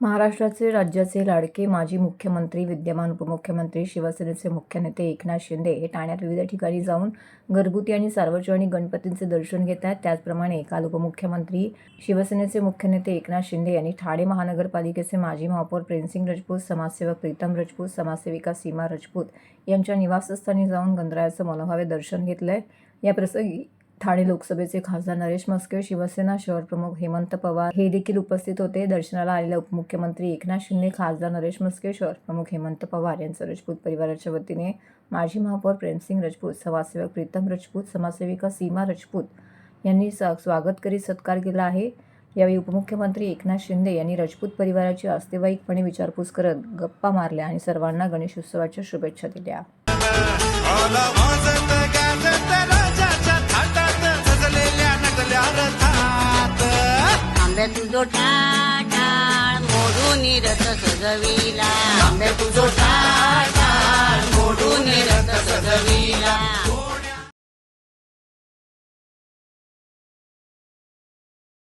महाराष्ट्राचे राज्याचे लाडके माजी मुख्यमंत्री विद्यमान उपमुख्यमंत्री शिवसेनेचे मुख्य नेते एकनाथ शिंदे हे ठाण्यात विविध ठिकाणी जाऊन घरगुती आणि सार्वजनिक गणपतींचे दर्शन घेत आहेत. त्याचप्रमाणे काल उपमुख्यमंत्री शिवसेनेचे मुख्य नेते एकनाथ शिंदे यांनी ठाणे महानगरपालिकेचे माजी महापौर प्रेमसिंग राजपूत समाजसेवक प्रीतम राजपूत समाजसेविका सीमा राजपूत यांच्या निवासस्थानी जाऊन गणरायाचं मनोभावे दर्शन घेतलंय. या प्रसंगी ठाणे लोकसभेचे खासदार नरेश मस्के शिवसेना शहर प्रमुख हेमंत पवार हे देखील उपस्थित होते. दर्शनाला आलेल्या उपमुख्यमंत्री एकनाथ शिंदे खासदार नरेश मस्के शहर प्रमुख हेमंत पवार यांचं राजपूत परिवाराच्या वतीने माजी महापौर प्रेमसिंग राजपूत समाजसेवक प्रीतम राजपूत समाजसेविका सीमा राजपूत यांनी स- स्वागत करीत सत्कार केला आहे. यावेळी उपमुख्यमंत्री एकनाथ शिंदे यांनी राजपूत परिवाराची आस्तेवाईकपणे विचारपूस करत गप्पा मारल्या आणि सर्वांना गणेशोत्सवाच्या शुभेच्छा दिल्या. तुझो टाटाळ मोडून रथ सजविला. आंब्या तुझो टाळ टाळ मोडून रथ सजविला.